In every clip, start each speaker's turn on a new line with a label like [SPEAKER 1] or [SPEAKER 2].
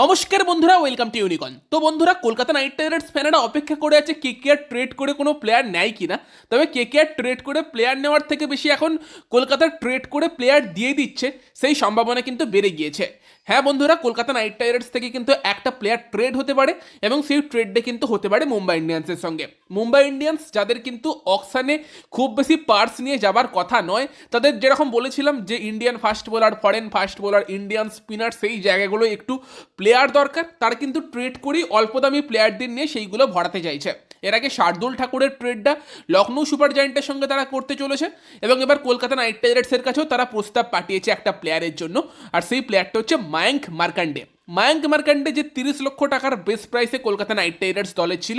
[SPEAKER 1] নমস্কার বন্ধুরা welcome to ইউনিকন তো বন্ধুরা, কলকাতা নাইট রাইডার্স ফ্যানেরা অপেক্ষা করে আছে কে কে আর ট্রেড করে কোনো প্লেয়ার নেয় কিনা। তবে কে কে আর ট্রেড করে প্লেয়ার নেওয়ার থেকে বেশি এখন কলকাতার ট্রেড করে প্লেয়ার দিয়ে দিচ্ছে, সেই সম্ভাবনা কিন্তু বেড়ে গিয়েছে। হ্যাঁ বন্ধুরা, কলকাতা নাইট রাইডার্স থেকে কিন্তু একটা প্লেয়ার ট্রেড হতে পারে এবং সেই ট্রেডটা কিন্তু হতে পারে মুম্বাই ইন্ডিয়ান্সের সঙ্গে। মুম্বাই ইন্ডিয়ান্স যাদের কিন্তু অকশানে খুব বেশি পার্স নিয়ে যাবার কথা নয়, তাদের যেরকম বলেছিলাম যে Indian fast bowler foreign fast bowler Indian spinner সেই জায়গাগুলো একটু প্লেয়ার দরকার, তারা কিন্তু ট্রেড করেই অল্প দামি প্লেয়ারদের নিয়ে সেইগুলো ভরাতে চাইছে। এর আগে শার্দুল ঠাকুরের ট্রেডটা লখনৌ সুপার জায়েন্টের সঙ্গে তারা করতে চলেছে এবং এবার কলকাতা নাইট রাইডার্সের কাছেও তারা প্রস্তাব পাঠিয়েছে একটা প্লেয়ারের জন্য। আর সেই প্লেয়ারটা হচ্ছে মায়াঙ্ক মার্কান্ডে। মায়াঙ্ক মার্কান্ডে যে তিরিশ লক্ষ টাকার বেস্ট প্রাইসে কলকাতা নাইট রাইডার্স দলে ছিল,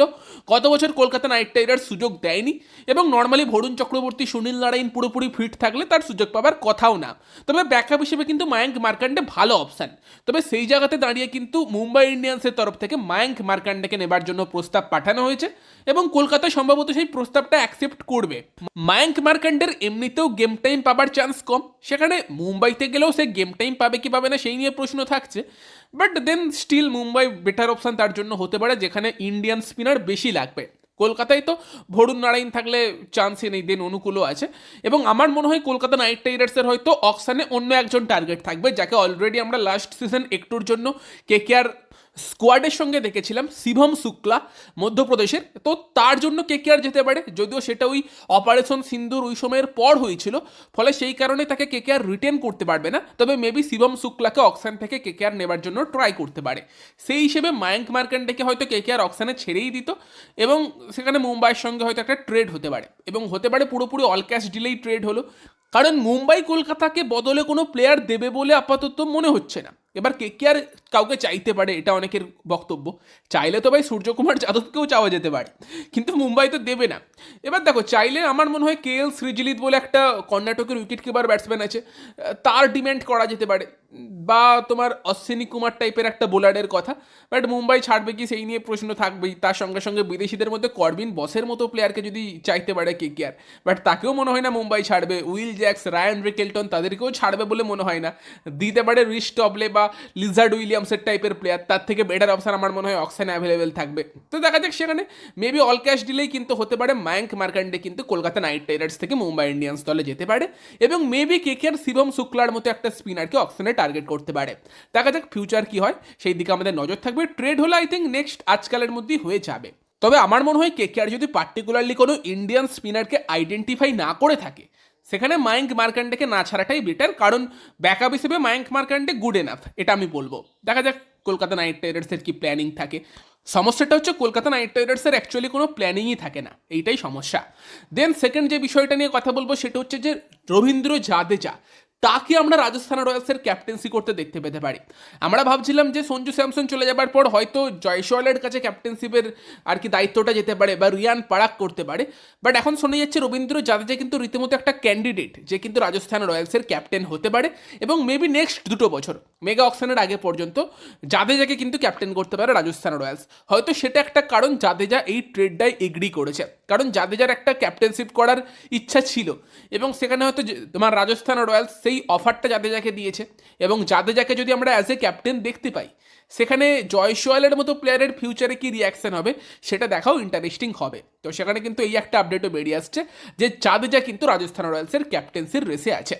[SPEAKER 1] গত বছর কলকাতা নাইট রাইডার্স সুযোগ দেয়নি এবং নর্মালি ভরুণ চক্রবর্তী, সুনীল নারায়ণ পুরোপুরি ফিট থাকলে তার সুযোগ পাবার কথাও না। তবে ব্যাকআপ হিসেবে কিন্তু মায়াঙ্ক মার্কান্ডে ভালো অপশান তবে সেই জায়গাতে দাঁড়িয়ে কিন্তু মুম্বাই ইন্ডিয়ান্সের তরফ থেকে মায়াঙ্ক মার্কান্ডেকে নেবার জন্য প্রস্তাব পাঠানো হয়েছে এবং কলকাতা সম্ভবত সেই প্রস্তাবটা অ্যাকসেপ্ট করবে। মায়াঙ্ক মার্কান্ডের এমনিতেও গেম টাইম পাবার চান্স কম। সেখানে মুম্বাইতে গেলেও সে গেম টাইম পাবে কি পাবে না সেই নিয়ে প্রশ্ন থাকছে। But then still Mumbai better option তার জন্য হতে পারে, যেখানে ইন্ডিয়ান স্পিনার বেশি লাগবে। কলকাতায় তো ভরুণ নারায়ণ থাকলে চান্সই নেই দেন অনুকূলও আছে। এবং আমার মনে হয় কলকাতা নাইট রাইডার্সের হয়তো অকশানে অন্য একজন টার্গেট থাকবে, যাকে অলরেডি আমরা লাস্ট সিজন একটুর জন্য কে স্কোয়াডের সঙ্গে দেখেছিলাম, শিভম শুক্লা, মধ্যপ্রদেশের। তো তার জন্য কে কে আর যেতে পারে? যদিও সেটা ওই অপারেশন সিন্ধুর ওই সময়ের পর হয়েছিল, ফলে সেই কারণে তাকে কে কে আর রিটেন করতে পারবে না। তবে মেবি শিবম শুক্লাকে অকশান থেকে কে কে আর নেবার জন্য ট্রাই করতে পারে। সেই হিসেবে মায়াঙ্ক মার্কান্ডেকে হয়তো কে কে আর অকশানে ছেড়েই দিত, এবং সেখানে মুম্বাইয়ের সঙ্গে হয়তো একটা ট্রেড হতে পারে। এবং হতে পারে পুরোপুরি অল ক্যাশ ডিলেই ট্রেড হলো। কারণ মুম্বাই কলকাতাকে বদলে কোনো প্লেয়ার দেবে বলে আপাতত মনে হচ্ছে না। এবার কে কে আর কাউকে চাইতে পারে, এটা অনেকের বক্তব্য। চাইলে তো ভাই সূর্যকুমার যাদবকেও চাওয়া যেতে পারে, কিন্তু মুম্বাই তো দেবে না। এবার দেখো, চাইলে আমার মনে হয় কে এল শ্রীজিলিত বলে একটা কর্ণাটকের উইকেট কিপার ব্যাটসম্যান আছে তার ডিম্যান্ড করা যেতে পারে। বা তোমার অশ্বিনী কুমার টাইপের একটা বোলারের কথা বাট মুম্বাই ছাড়বে কি সেই নিয়ে প্রশ্ন থাকবেই। তার সঙ্গে সঙ্গে বিদেশিদের মধ্যে করবিন বসের মতো প্লেয়ারকে যদি চাইতে পারে কে কে আর বাট তাকেও মনে হয় না মুম্বাই ছাড়বে। উইল জ্যাক্স রায়ান রিকেলটন তাদেরকেও ছাড়বে বলে মনে হয় না। দিতে পারে রিস টবলে বা লিজার্ড উইলিয়ামসের টাইপের প্লেয়ার তার থেকে বেটার অপশন আমার মনে হয় অক্সানে অ্যাভেলেবেল থাকবে। তো দেখা যাক সেখানে মেবি অল ক্যাশ দিলেই কিন্তু হতে পারে। মায়াঙ্ক মার্কান্ডে কিন্তু কলকাতা নাইট রাইডার্স থেকে মুম্বাই ইন্ডিয়ান্স দলে যেতে পারে। এবং মেবি কে কে আর শিবম শুক্লার মতো একটা স্পিনারকে অক্সনে টার্গেট করতে পারে। দেখা যাক ফিউচার কি হয়, সেই দিকে আমাদের নজর থাকবে। ট্রেড হলে আই থিঙ্ক নেক্সট আজকালের মধ্যেই হয়ে যাবে। তবে আমার মনে হয় কে কে আর যদি পার্টিকুলারলি কোনো ইন্ডিয়ান স্পিনারকে আইডেন্টিফাই না করে থাকে, সেখানে মায়াঙ্ক মার্কান্ডেকে না ছাড়াটাই বেটার কারণ ব্যাকআপ হিসেবে মায়াঙ্ক মার্কান্ডে গুড এনাফ এটা আমি বলব। দেখা যাক কলকাতা নাইট রাইডার্সের কি প্ল্যানিং থাকে। সমস্যাটা হচ্ছে কলকাতা নাইট রাইডার্সের অ্যাকচুয়ালি কোনো প্ল্যানিংই থাকে না, এইটাই সমস্যা। দেন সেকেন্ড যে বিষয়টা নিয়ে কথা বলব, সেটা হচ্ছে যে রবীন্দ্র জাদেজা তাকে আমরা রাজস্থান রয়্যালসের ক্যাপ্টেন্সি করতে দেখতে পেতে পারি। আমরা ভাবছিলাম যে সঞ্জু স্যামসন চলে যাবার পর হয়তো জয়সওয়ালের কাছে ক্যাপ্টেন্সিপের আর কি দায়িত্বটা যেতে পারে বা রিয়ান পারাক করতে পারে। বাট এখন শোনা যাচ্ছে রবীন্দ্র জাদেজা কিন্তু রীতিমতো একটা ক্যান্ডিডেট যে কিন্তু রাজস্থান রয়্যালসের ক্যাপ্টেন হতে পারে এবং মেবি নেক্সট দুটো বছর, মেগা অকশনের আগে পর্যন্ত জাদেজাকে কিন্তু ক্যাপ্টেন করতে পারে রাজস্থান রয়্যালস। হয়তো সেটা একটা কারণ জাদেজা এই ট্রেডটাই এগ্রি করেছে। কারণ জাদেজার একটা ক্যাপ্টেনশিপ করার ইচ্ছা ছিল এবং সেখানে হয়তো তোমার রাজস্থান রয়্যালস সেই অফারটা জাদেজাকে দিয়েছে এবং জাদেজাকে যদি আমরা অ্যাজ এ ক্যাপ্টেন দেখতে পাই, সেখানে জয়সওয়ালের মতো প্লেয়ারের ফিউচারে কি রিয়াকশন হবে সেটা দেখাও ইন্টারেস্টিং হবে। তো সেখানে কিন্তু এই একটা আপডেটও বেরিয়ে আসছে যে জাদেজা কিন্তু রাজস্থান রয়্যালসের ক্যাপ্টেন্সির রেসে আছে।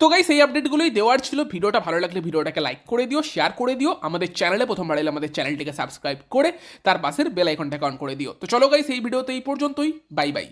[SPEAKER 1] তো গাইস এই আপডেটগুলোই দেওয়ার ছিল। ভিডিওটা ভালো লাগলে ভিডিওটাকে লাইক করে দিও শেয়ার করে দিও, আমাদের চ্যানেলে প্রথমবার এলে আমাদের চ্যানেলটিকে সাবস্ক্রাইব করে তার পাশের বেল আইকনটাকে অন করে দিও। তো চলো গাইস এই ভিডিওতে এই পর্যন্তই। Bye bye